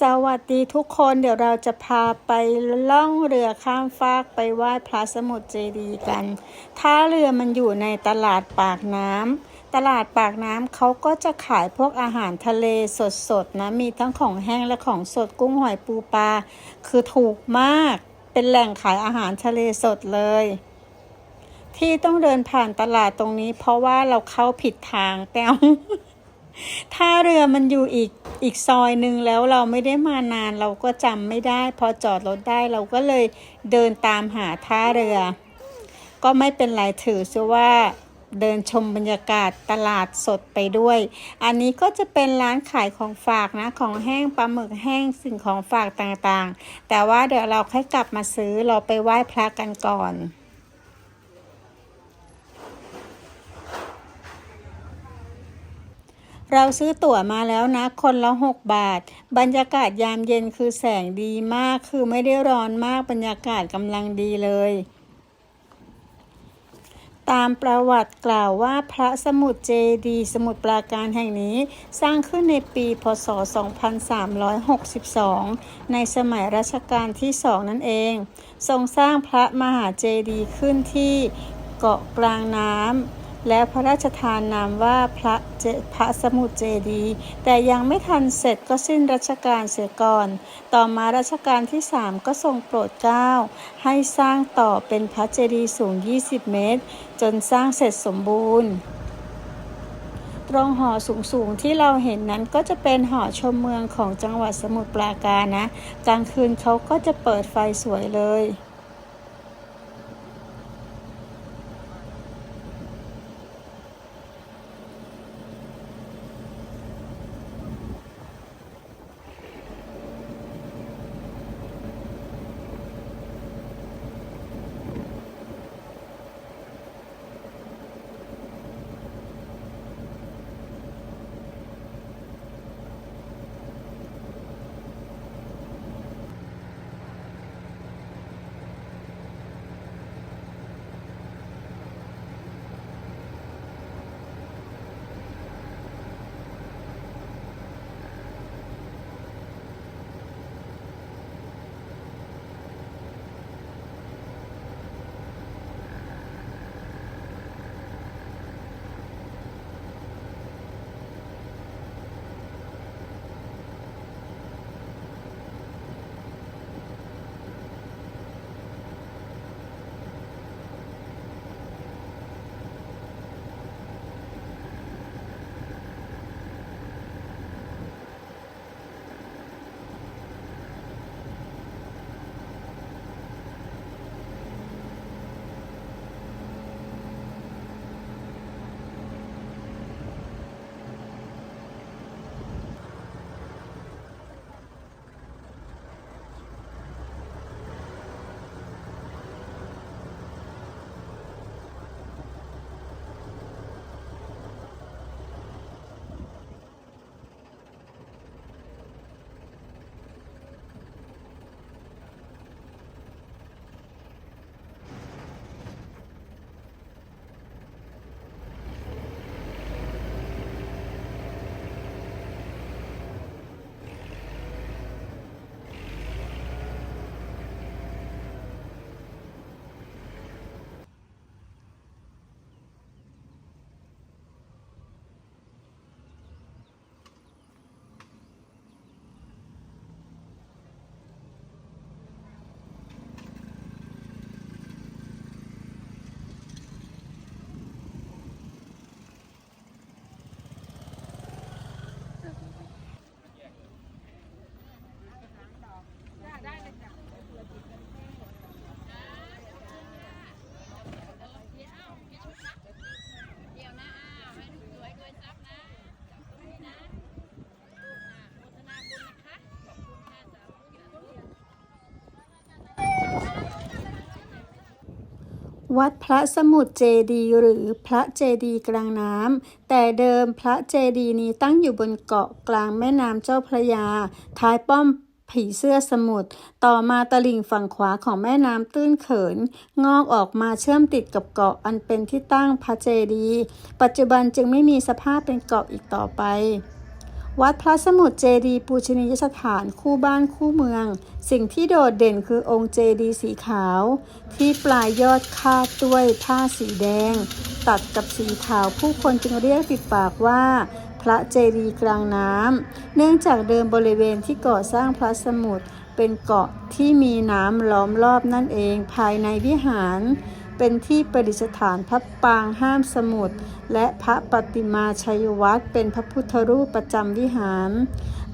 สวัสดีทุกคนเดี๋ยวเราจะพาไปล่องเรือข้ามฟากไปไหว้พระสมุทรเจดีย์กันท่าเรือมันอยู่ในตลาดปากน้ำตลาดปากน้ำเขาก็จะขายพวกอาหารทะเลสดๆนะมีทั้งของแห้งและของสดกุ้งหอยปูปลาคือถูกมากเป็นแหล่งขายอาหารทะเลสดเลย ที่ต้องเดินผ่านตลาดตรงนี้ เพราะว่าเราเข้าผิดทางแต้ว ท่าเรือมันอยู่อีกอีกซอยหนึ่งแล้วเราไม่ได้มานานเราก็จำไม่ได้ พอจอดรถได้เราก็เลยเดินตามหาท่าเรือ ก็ไม่เป็นไรถือซะว่าเดินชมบรรยากาศตลาดสดไปด้วย อันนี้ก็จะเป็นร้านขายของฝากนะ ของแห้งปลาหมึกแห้งสิ่งของฝากต่างๆ แต่ว่าเดี๋ยวเราค่อยกลับมาซื้อเราไปไหว้พระกันก่อน เราซื้อตั๋วมาแล้วนะ คนละ6บาท บรรยากาศยามเย็นคือแสงดีมาก คือไม่ได้ร้อนมาก บรรยากาศกำลังดีเลย ตามประวัติกล่าวว่าพระสมุทรเจดีสมุทรปราการแห่งนี้สร้างขึ้นในปี พศ 2362 ในสมัยรัชกาลที่สองนั่นเอง ทรงสร้างพระมหาเจดีย์ขึ้นที่เกาะกลางน้ำ และพระราชทานนามว่าพระเจพระสมุทรเจดีย์แต่ยังไม่ทันเสร็จก็สิ้นรัชกาลเสียก่อน ต่อมารัชกาลที่ 3 ก็ทรงโปรดเกล้าให้สร้างต่อเป็นพระเจดีย์สูง 20 เมตร จนสร้างเสร็จสมบูรณ์ตรงหอสูงๆที่เราเห็นนั้นก็จะเป็นหอชมเมืองของจังหวัดสมุทรปราการนะ กลางคืนเขาก็จะเปิดไฟสวยเลย วัดพระสมุทรเจดีหรือพระเจดีกลางน้ำแต่เดิมพระเจดีนี้ตั้งอยู่บนเกาะกลางแม่น้ำเจ้าพระยา ท้ายป้อมผีเสื้อสมุทรต่อมาตลิ่งฝั่งขวาของแม่น้ำตื้นเขิน งอกออกมาเชื่อมติดกับเกาะอันเป็นที่ตั้งพระเจดี ปัจจุบันจึงไม่มีสภาพเป็นเกาะอีกต่อไป วัดพระสมุทรเจดีปูชนียสถานคู่บ้านคู่เมือง สิ่งที่โดดเด่นคือองค์เจดีสีขาว ที่ปลายยอดคาดด้วยผ้าสีแดง ตัดกับสีขาวผู้คนจึงเรียกติดปากว่าพระเจดีย์กลางน้ำ เนื่องจากเดิมบริเวณที่ก่อสร้างพระสมุทรเป็นเกาะที่มีน้ำล้อมรอบนั่นเองภายในวิหาร เป็นที่ประดิษฐานพระปางห้ามสมุทรและพระปฏิมาชัยวัตรเป็นพระพุทธรูปประจำวิหาร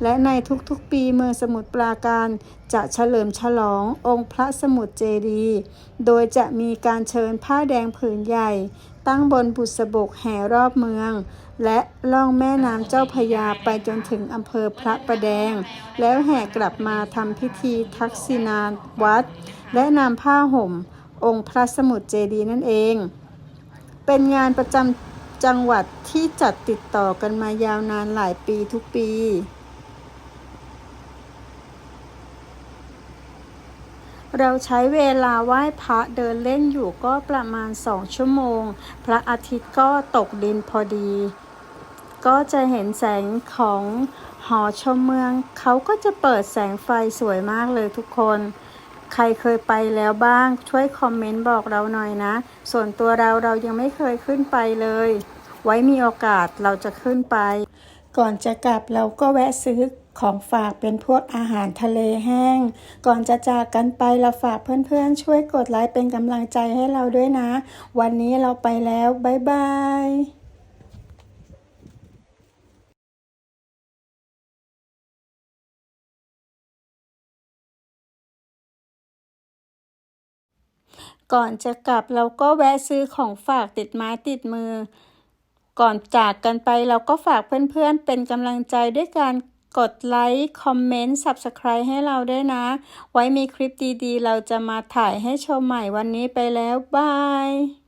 และในทุกๆปีเมืองสมุทรปราการจะเฉลิมฉลององค์พระสมุทรเจดีย์โดยจะมีการเชิญผ้าแดงผืนใหญ่ ตั้งบนบุษบกแห่รอบเมือง และล่องแม่น้ำเจ้าพยาไปจนถึงอำเภอพระประแดง แล้วแห่กลับมาทำพิธีทักษิณาวัด และนำผ้าห่ม องค์พระสมุทรเจดีนั่นเอง เป็นงานประจำจังหวัดที่จัดติดต่อกันมายาวนานหลายปีทุกปี เราใช้เวลาไหว้พระเดินเล่นอยู่ก็ประมาณสองชั่วโมง พระอาทิตย์ก็ตกดินพอดี ก็จะเห็นแสงของหอชมเมือง เขาก็จะเปิดแสงไฟสวยมากเลยทุกคน ใครเคยไปแล้วบ้าง ช่วยคอมเมนต์บอกเราหน่อยนะ ส่วนตัวเราเรายังไม่เคยขึ้นไปเลย ไว้มีโอกาสเราจะขึ้นไป ก่อนจะกลับเราก็แวะซื้อของฝากเป็นพวกอาหารทะเลแห้ง ก่อนจะจากกันไปเราฝากเพื่อนๆ ช่วยกดไลค์เป็นกำลังใจให้เราด้วยนะ วันนี้เราไปแล้ว บ๊ายบาย ก่อนจะกลับเราก็แวะซื้อของฝากติดไม้ติดมือ ก่อนจากกันไปเราก็ฝากเพื่อนๆ เป็นกำลังใจด้วยการกดไลค์ คอมเมนต์ Subscribe ให้เราด้วยนะ ไว้มีคลิปดีๆ เราจะมาถ่ายให้ชมใหม่วันนี้ไปแล้ว บาย